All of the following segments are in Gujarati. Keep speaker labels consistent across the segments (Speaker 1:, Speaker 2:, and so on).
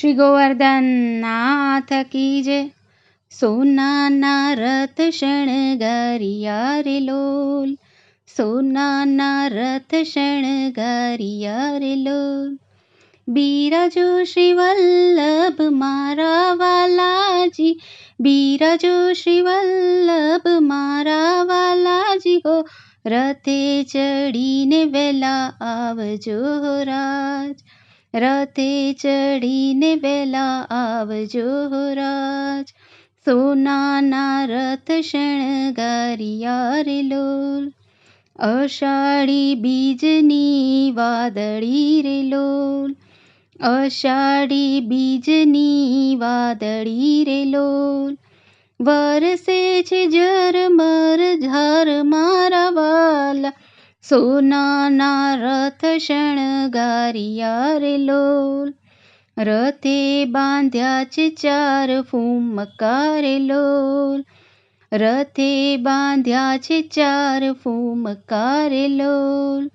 Speaker 1: શ્રી ગોવર્ધનનાથ કી જય. સોનાના રથ શણગારિયા રે લોલ સોનાના રથ શણગારિયા રે લોલ બિરાજો શ્રી વલ્લભ મારા વાલાજી. બિરાજો શ્રી વલ્લભ મારા વાલાજી. હો, રથે ચડીને વેલા આવજો રાજ. રથે ચડીને વેલા આવજો રાજ. સોનાના રથ શણગારિયા રે અષાઢી બીજની વાદળી રે લોલ. અષાઢી બીજની વાદળી રે લોલ. વરસે છે ઝરમર ઝર મારા વાલા સોનાના રથ શણગારિયા રે લોલ. રથે બાંધ્યા છે ચાર ફૂમકા રે લોલ. રથે બાંધ્યા છે ચાર ફૂમકા રે લોલ.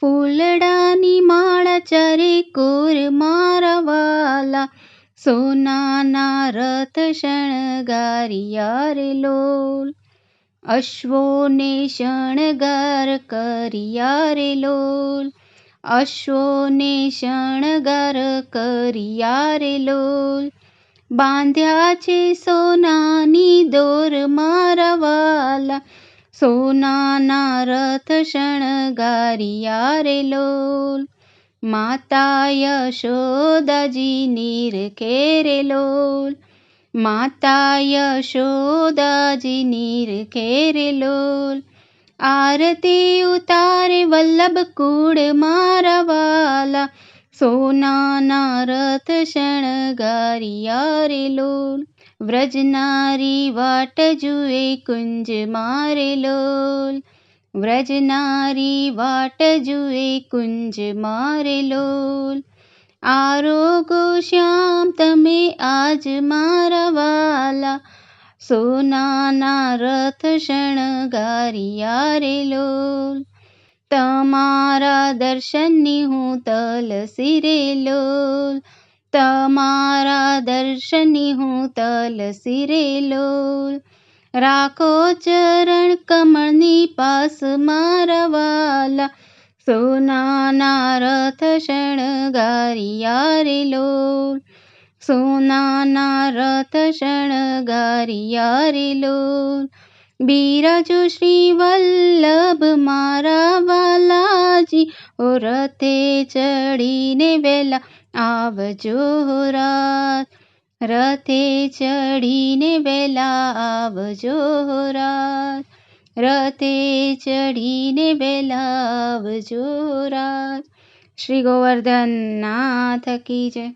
Speaker 1: ફૂલડાની માળા ચારે કોર મારા વાલા. સોનાના રથ શણગારિયા રે લોલ. અશ્વોને શણગાર કરિયા રે લોલ. અશ્વોને શણગાર કરિયા રે લોલ. બાંધ્યા છે સોનાની દોર મારા વાલા. સોનાના રથ શણગારિયા રે લોલ. માતા યશોદાજી નીરખે રે લોલ. માતા યશોદાજી નીરખે રે લોલ આરતી ઉતારે વલ્લભ કુળ મારા વાલા સોનાના રથ શણગારિયા રે લોલ વ્રજનારી વાટ જુએ કુંજ મારે લોલ વ્રજનારી વાટ જુએ કુંજ મારે લોલ આરોગો શ્યામ તમે આજ મારા વાલા સોનાના રથ શણગારિયા રે લોલ તમારા દર્શનની હું તલસી રે લોલ તમારા દર્શનની હું તલસી રે લોલ રાખો ચરણ કમળની પાસ મારા વાલા સોનાના રથ શણગારિયા રે લોલ. સોનાના રથ શણગારિયા રે લોલ. બિરાજો શ્રી વલ્લભ મારા વાલાજી ઓ રથે ચડીને વેલા આવજો રાત. રથે ચડીને વેલા આવજો રાત. રથે ચડીને વેલા આવજો રાત શ્રી ગોવર્ધન નાથ કી જય.